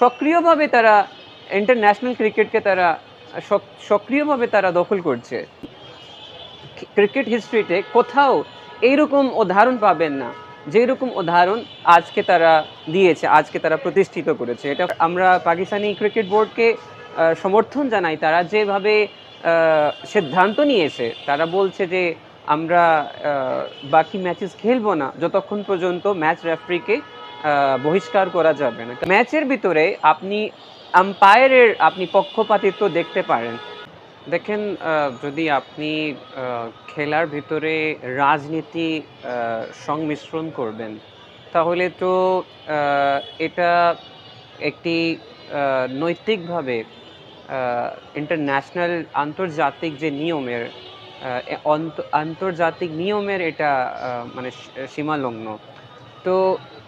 সক্রিয়ভাবে তারা ইন্টারন্যাশনাল ক্রিকেটকে তারা সক্রিয়ভাবে তারা দখল করছে। ক্রিকেট হিস্ট্রিতে কোথাও এইরকম উদাহরণ পাবেন না, যেরকম উদাহরণ আজকে তারা দিয়েছে, আজকে তারা প্রতিষ্ঠিত করেছে। এটা আমরা পাকিস্তানি ক্রিকেট বোর্ডকে সমর্থন জানাই। তারা যেভাবে সিদ্ধান্ত নিয়েছে, তারা বলছে যে আমরা বাকি ম্যাচেস খেলব না। যতক্ষণ পর্যন্ত ম্যাচ রেফারিকে বহিষ্কার করা যাবে না। ম্যাচের ভিতরে আপনি আম্পায়ারের আপনি পক্ষপাতিত্ব দেখতে পারেন। দেখেন যদি আপনি খেলার ভিতরে রাজনীতি সংমিশ্রণ করবেন, তাহলে তো এটা একটি নৈতিকভাবে ইন্টারন্যাশনাল আন্তর্জাতিক যে নিয়মের আন্তর্জাতিক নিয়মের এটা মানে সীমালগ্ন তো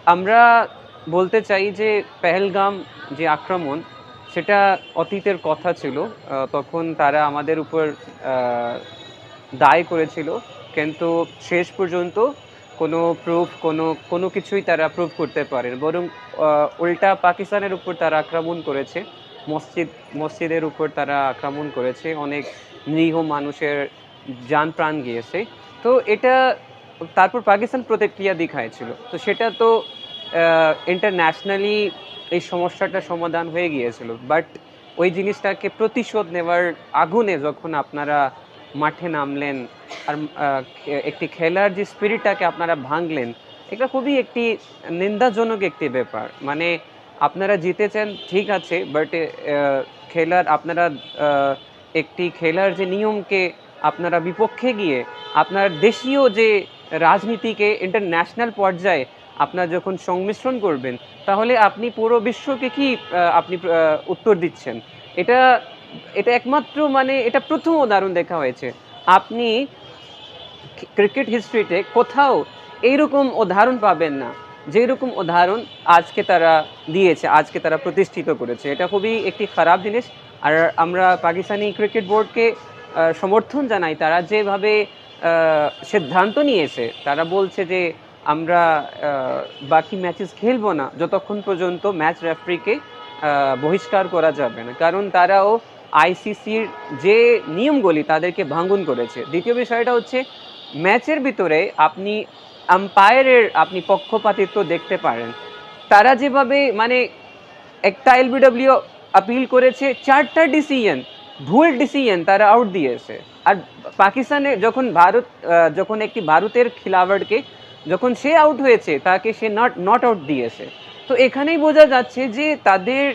আমরা বলতে চাই যে পেহেলগাম যে আক্রমণ, সেটা অতীতের কথা ছিল। তখন তারা আমাদের উপর দায় করেছিল। কিন্তু শেষ পর্যন্ত কোনো প্রুফ কোনো কোনো কিছুই তারা প্রুফ করতে পারেন। বরং উল্টা পাকিস্তানের উপর তারা আক্রমণ করেছে। মসজিদ, মসজিদের উপর তারা আক্রমণ করেছে। অনেক নিরীহ মানুষের যান প্রাণ গিয়েছে। তো এটা তারপর পাকিস্তান প্রতিক্রিয়া দেখাইছিল। তো সেটা তো ইন্টারন্যাশনালি এই সমস্যাটা সমাধান হয়ে গিয়েছিল। বাট ওই জিনিসটাকে প্রতিশোধ নেওয়ার আগুনে যখন আপনারা মাঠে নামলেন, আর একটি খেলার যে স্পিরিটটাকে আপনারা ভাঙলেন, এটা খুবই একটি নিন্দাজনক একটি ব্যাপার। মানে আপনারা জিতেছেন, ঠিক আছে বাট খেলার আপনারা একটি খেলার যে নিয়মকে আপনারা বিপক্ষে গিয়ে, আপনার দেশীয় যে রাজনীতিকে ইন্টারন্যাশনাল পর্যায়ে আপনার যখন সংমিশ্রণ করবেন, তাহলে আপনি পুরো বিশ্বকে কি আপনি উত্তর দিচ্ছেন? এটা এটা একমাত্র মানে এটা প্রথম উদাহরণ দেখা হয়েছে। আপনি ক্রিকেট হিস্ট্রিতে কোথাও এইরকম উদাহরণ পাবেন না, যেরকম উদাহরণ আজকে তারা দিয়েছে, আজকে তারা প্রতিষ্ঠিত করেছে। এটা খুবই একটি খারাপ জিনিস। আর আমরা পাকিস্তানি ক্রিকেট বোর্ডকে সমর্থন জানাই, তারা যেভাবে সিদ্ধান্ত নিয়েছে। তারা বলছে যে, আমরা বাকি ম্যাচেস খেলব না। যতক্ষণ পর্যন্ত ম্যাচ রেফারিকে বহিষ্কার করা যাবে না। কারণ তারাও আইসিসির যে নিয়মগুলি তাদেরকে ভাঙ্গন করেছে। দ্বিতীয় বিষয়টা হচ্ছে ম্যাচের ভিতরে আপনি আম্পায়ারের আপনি পক্ষপাতিত্ব দেখতে পারেন। তারা যেভাবে মানে একটা এলবিডব্লিউ আপিল করেছে, চারটা ডিসিশন ভুল ডিসিশন তারা আউট দিয়েছে। আর পাকিস্তানে যখন ভারত যখন একটি ভারতের খিলাওয়াড়কে যখন সে আউট হয়েছে, তাকে সে নট নট আউট দিয়েছে। তো এখানেই বোঝা যাচ্ছে যে তাদের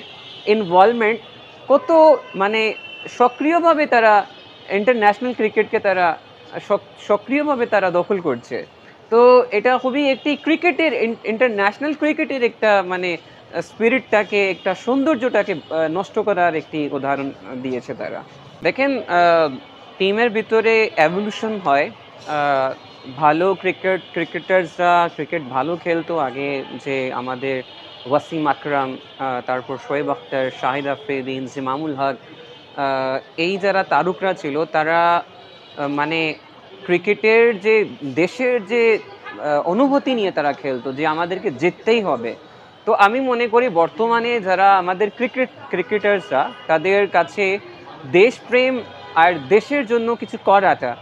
ইনভলভমেন্ট কত মানে সক্রিয়ভাবে তারা ইন্টারন্যাশনাল ক্রিকেটকে তারা সক্রিয়ভাবে তারা দখল করছে। তো এটা খুবই একটি ক্রিকেটের ইন্টারন্যাশনাল ক্রিকেটের একটা মানে স্পিরিটটাকে একটা সৌন্দর্যটাকে নষ্ট করার একটি উদাহরণ দিয়েছে তারা। দেখেন টিমের ভিতরে অ্যাভলিউশন হয়। ভালো ক্রিকেট ক্রিকেটার্সরা ক্রিকেট ভালো খেলতো আগে যে আমাদের ওয়াসিম আকরাম তারপর শোয়েব আখতার, শাহিদ আফ্রিদিন জিমামুল হক এই যারা তারুকরা ছিল, তারা মানে ক্রিকেটের যে দেশের যে অনুভূতি নিয়ে তারা খেলতো, যে আমাদেরকে জিততেই হবে। তো আমি মনে করি বর্তমানে যারা আমাদের ক্রিকেট, ক্রিকেটার্সরা, তাদের কাছে দেশপ্রেম আর দেশের জন্য কিছু করাটা,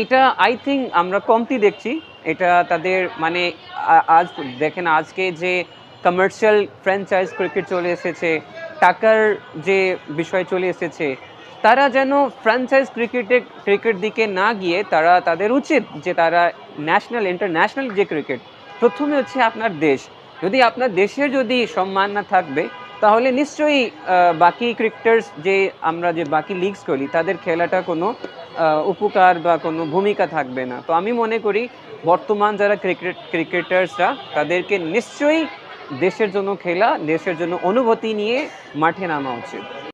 এটা আই থিঙ্ক আমরা কমতি দেখছি। এটা তাদের মানে আজ দেখেন আজকে যে কমার্শিয়াল ফ্র্যাঞ্চাইজ ক্রিকেট চলে এসেছে, টাকার যে বিষয় চলে এসেছে, তারা যেন ফ্র্যাঞ্চাইজ ক্রিকেটে ক্রিকেট দিকে না গিয়ে তারা তাদের উচিত যে তারা ন্যাশনাল ইন্টারন্যাশনাল যে ক্রিকেট প্রথমে হচ্ছে আপনার দেশ। যদি আপনার দেশের যদি সম্মান না থাকবে, তাহলে নিশ্চয়ই বাকি ক্রিকেটার্স যে আমরা যে বাকি লিগস করি, তাদের খেলাটা কোনো উপকার বা কোনো ভূমিকা থাকবে না। তো আমি মনে করি, বর্তমান যারা ক্রিকেট, ক্রিকেটার্সরা, তাদেরকে নিশ্চয়ই দেশের জন্য খেলা, দেশের জন্য অনুভূতি নিয়ে মাঠে নামা উচিত।